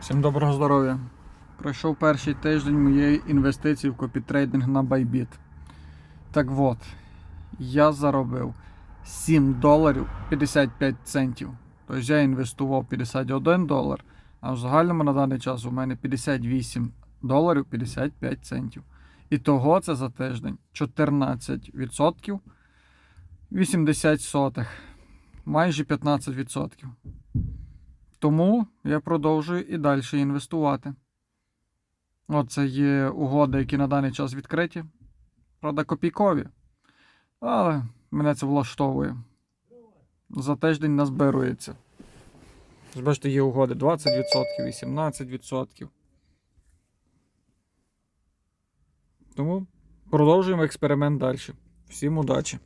Всім доброго здоров'я. Пройшов перший тиждень моєї інвестиції в копітрейдинг на Bybit. Так от, я заробив 7 доларів 55 центів. Тобто я інвестував 51 долар, а в загальному на даний час у мене 58 доларів 55 центів. І того це за тиждень 14% 80 сотих. Майже 15%. Тому я продовжую і далі інвестувати. Оце є угоди, які на даний час відкриті. Правда, копійкові. Але мене це влаштовує. За тиждень назбирується. Бачите, є угоди 20%, 18%. Тому продовжуємо експеримент далі. Всім удачі!